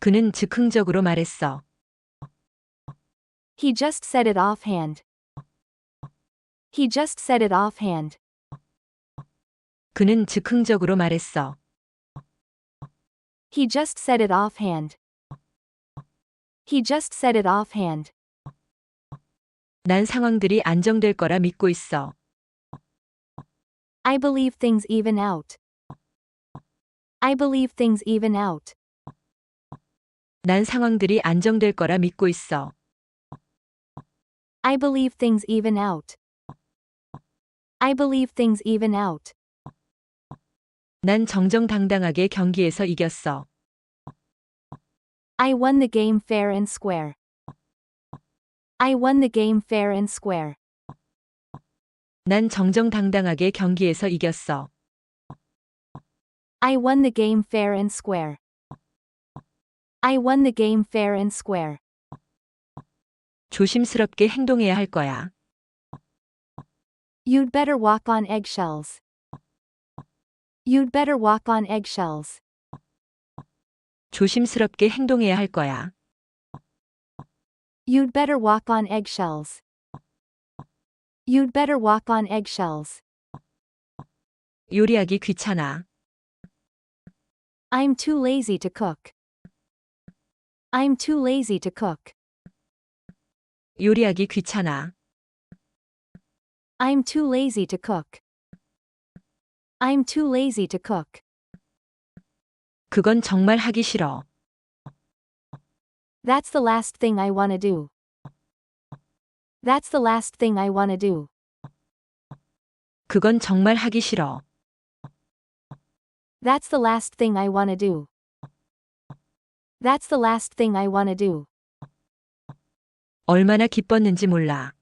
그는 즉흥적으로 말했어. He just said it offhand. He just said it offhand. 그는 즉흥적으로 말했어. He just said it offhand. He just said it offhand. 난 상황들이 안정될 거라 믿고 있어. I believe things even out. I believe things even out. 난 상황들이 안정될 거라 믿고 있어. I believe things even out. I believe things even out. 난 정정당당하게 경기에서 이겼어. I won the game fair and square. I won the game fair and square. 난 정정당당하게 경기에서 이겼어. I won the game fair and square. I won the game fair and square. 조심스럽게 행동해야 할 거야. You'd better walk on eggshells. You'd better walk on eggshells. 조심스럽게 행동해야 할 거야. You'd better walk on eggshells. You'd better walk on eggshells. 요리하기 귀찮아. I'm too lazy to cook. I'm too lazy to cook. 요리하기 귀찮아. I'm too lazy to cook. I'm too lazy to cook. 그건 정말 하기 싫어. That's the last thing I wanna do. That's the last thing I wanna do. 그건 정말 하기 싫어. That's the last thing I wanna do. That's the last thing I wanna do. 얼마나 기뻤는지 몰라.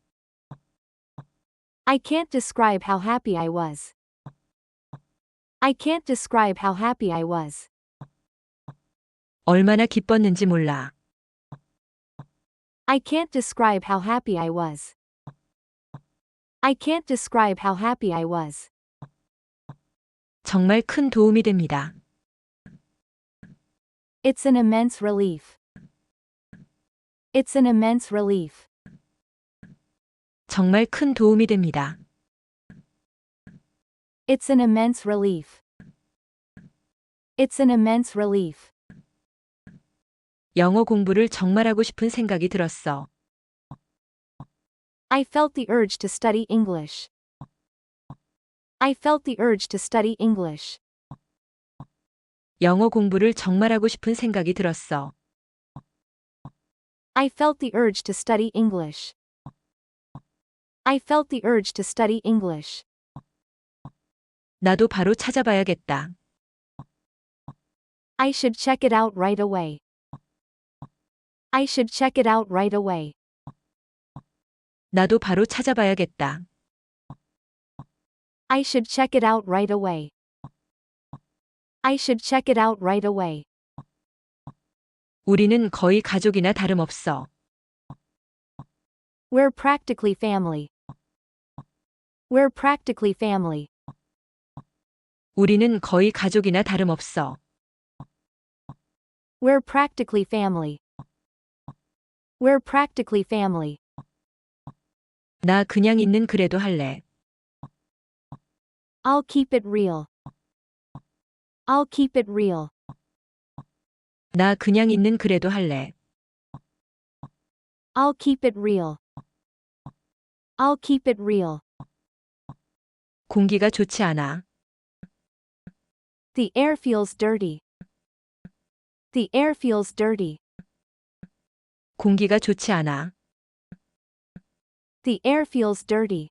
I can't describe how happy I was. I can't describe how happy I was. 얼마나 기뻤는지 몰라. I can't describe how happy I was. I can't describe how happy I was. 정말 큰 도움이 됩니다. It's an immense relief. It's an immense relief. 정말 큰 도움이 됩니다. It's an immense relief. It's an immense relief. 영어 공부를 정말 하고 싶은 생각이 들었어. I felt the urge to study English. I felt the urge to study English. 영어 공부를 정말 하고 싶은 생각이 들었어. I felt the urge to study English. I felt the urge to study English. 나도 바로 찾아봐야겠다. I should check it out right away. I should check it out right away. 나도 바로 찾아봐야겠다. I should check it out right away. I should check it out right away. 우리는 거의 가족이나 다름없어. We're practically family. We're practically family. 우리는 거의 가족이나 다름없어. We're practically family. We're practically family. 나 그냥 있는 그래도 할래. I'll keep it real. I'll keep it real. 나 그냥 있는 그래도 할래. I'll keep it real. I'll keep it real. 공기가 좋지 않아. The air feels dirty. The air feels dirty. 공기가 좋지 않아. The air feels dirty.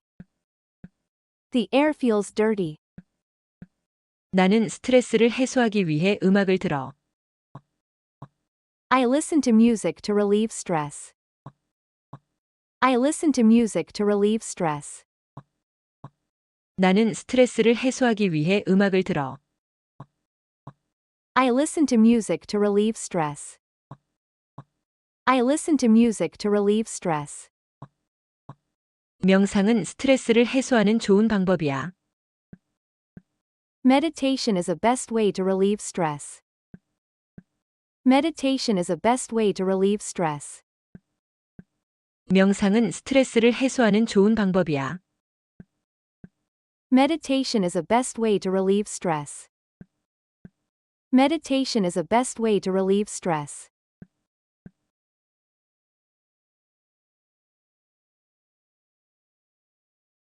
The air feels dirty. 나는 스트레스를 해소하기 위해 음악을 들어. I listen to music to relieve stress. I listen to music to relieve stress. 나는 스트레스를 해소하기 위해 음악을 들어. I listen to music to relieve stress. I listen to music to relieve stress. 명상은 스트레스를 해소하는 좋은 방법이야. Meditation is a best way to relieve stress. Meditation is a best way to relieve stress. 명상은 스트레스를 해소하는 좋은 방법이야. Meditation is a best way to relieve stress. Meditation is a best way to relieve stress.